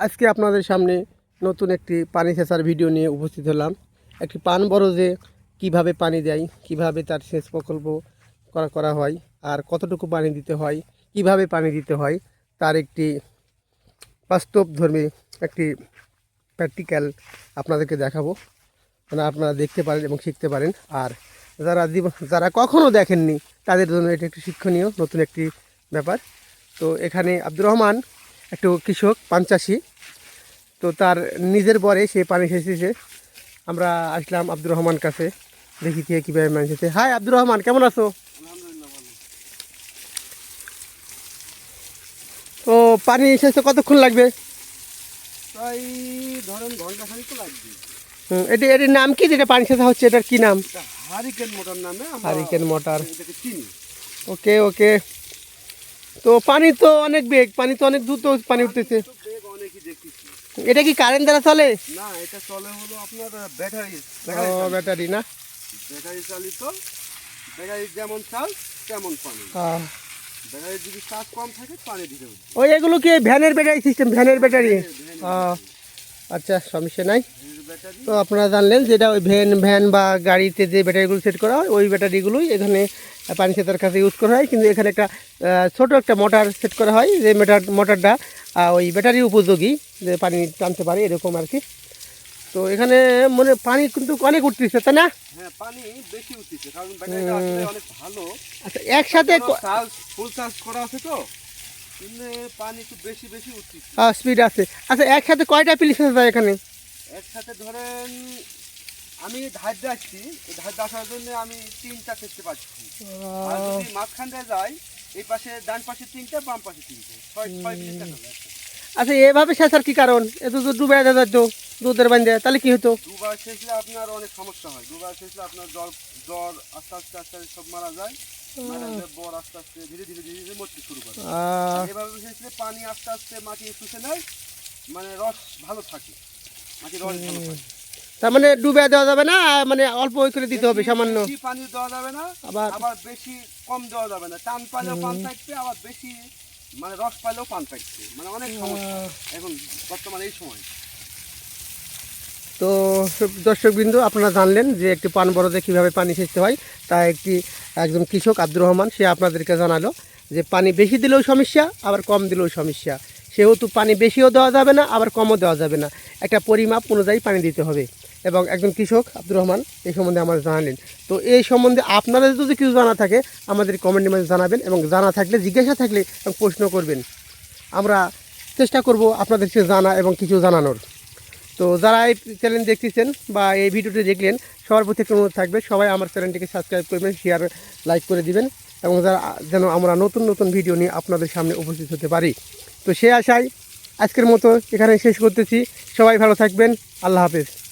আজকে আপনাদের সামনে নতুন একটি পানি সেচার ভিডিও নিয়ে উপস্থিত হলাম। একটি পান বরজে কীভাবে পানি দেয়, কীভাবে তার সেচ প্রকল্প করা করা হয়, আর কতটুকু পানি দিতে হয়, কীভাবে পানি দিতে হয়, তার একটি বাস্তব ধর্মী একটি প্র্যাকটিক্যাল আপনাদেরকে দেখাবো। মানে আপনারা দেখতে পারেন এবং শিখতে পারেন। আর যারা যারা কখনও দেখেননি, তাদের জন্য এটি একটি শিক্ষণীয়, নতুন একটি ব্যাপার। তো এখানে আব্দুর রহমান একটু কৃষক পান চাষি তো তার নিজের পরে সে পানি সেচেছে। আমরা আসলাম আব্দুর রহমান কাছে দেখি কে কীভাবে পানি সেচে। হাই আব্দুর রহমান কেমন আছো? তো পানি সেচতে কতক্ষণ লাগবে? প্রায় ধরেন ঘণ্টা খানিক তো লাগবে। হুম, এটি এটির নাম কি যেটা পানি সেচা হচ্ছে? এটার কি নাম? হারিকেন মোটর নামে হারিকেন মোটর। Okay okay. তো পানি তো অনেক বেগ পানি তো অনেক দ্রুত পানি উঠতেছে। বেগ অনেকই দেখতেছি এটা কি কারেন্ট দ্বারা চলে? না এটা চলে হলো আপনার ব্যাটারি ও ব্যাটারি না? ব্যাটারি চালিত ব্যাটারি যেমন চার্জ তেমন পানি। ব্যাটারি যদি চার্জ কম থাকে পানি দিতে ওই এগুলো কি ভ্যানের ব্যাটারি সিস্টেম ভ্যানের ব্যাটারি আচ্ছা সমস্যা নাই। ব্যাটারি তো আপনারা জানলেন যেটা ওই ভ্যান ভ্যান বা গাড়িতে যে ব্যাটারিগুলো সেট করা হয় ওই ব্যাটারিগুলোই এখানে পানি সেতার কাছে ইউজ করা হয়। কিন্তু এখানে একটা ছোট একটা মোটর সেট করা হয় যে মোটর মোটরটা ওই ব্যাটারি উপযোগী যে পানি টানতে পারে এরকম আর কি। তো এখানে মানে পানি কিন্তু অনেক উঠতেছে তাই না? হ্যাঁ পানি বেশি উঠতেছে কারণ ব্যাটারিটা অনেক ভালো। আচ্ছা একসাথে ফুল চার্জ করা আছে তো পানি একটু বেশি বেশি উঠতেছে। স্পিড আছে। আচ্ছা একসাথে কয়টা পিলিশ যায় এখানে? একসাথে ধরেন আমি ধার এই ধার আসার জন্য আমি তিনটা খেতে পাচ্ছি আর যদি মাঝখানটায় যাই এই পাশে ডান পাশে তিনটা বাম পাশে তিনটে। ছয় ছয় মিনিট আচ্ছা এভাবে শেষার কি কারণ? এত তো ডুবে যেত দুধের বান্ধে তাহলে কি হতো দুবার শেষলে আপনার অনেক সমস্যা হয়। দুবার শেষলে আপনার জ্বর জ্বর আস্তে আস্তে আস্তে আস্তে সব মারা যায়। মারা যায় বর আস্তে আস্তে ধীরে ধীরে ধীরে ধীরে মরতে শুরু করে। এভাবে শেষলে পানি আস্তে আস্তে মাটি শুষে নেয় মানে রস ভালো থাকে। তার মানে ডুবে দেওয়া যাবে না মানে অল্প ওই করে দিতে হবে সামান্য। পানি দেওয়া যাবে না আবার আবার বেশি কম দেওয়া যাবে না। টান পাইলেও পান থাকবে আবার বেশি মানে রস পাইলেও পান থাকবে। মানে অনেক সমস্যা এখন বর্তমানে এই সময়। তো দর্শকবৃন্দ আপনারা জানলেন যে একটি পান বরদে কীভাবে পানি সেচতে হয়। তা একটি একজন কৃষক আব্দুর রহমান সে আপনাদেরকে জানালো যে পানি বেশি দিলেও সমস্যা আবার কম দিলেও সমস্যা। সেহেতু পানি বেশিও দেওয়া যাবে না, আবার কমও দেওয়া যাবে না। একটা পরিমাপ অনুযায়ী পানি দিতে হবে। এবং একজন কৃষক আব্দুর রহমান এই সম্বন্ধে আমাদের জানালেন। তো এই সম্বন্ধে আপনারা যদি কিছু জানা থাকে, আমাদের কমেন্টের মধ্যে জানাবেন এবং জানা থাকলে, জিজ্ঞাসা থাকলে প্রশ্ন করবেন। আমরা চেষ্টা করব আপনাদেরকে জানা এবং কিছু জানানোর। তো যারা এই চ্যানেল দেখতেছেন বা এই ভিডিওটি দেখলেন, সবার প্রতি অনুরোধ থাকবে, সবাই আমার চ্যানেলটিকে সাবস্ক্রাইব করবেন শেয়ার লাইক করে দিবেন এবং যারা, যেন আমরা নতুন নতুন ভিডিও নিয়ে আপনাদের সামনে উপস্থিত হতে পারি। তো সে আশায় আজকের মতো এখানে শেষ করতেছি। সবাই ভালো থাকবেন। আল্লাহ হাফেজ।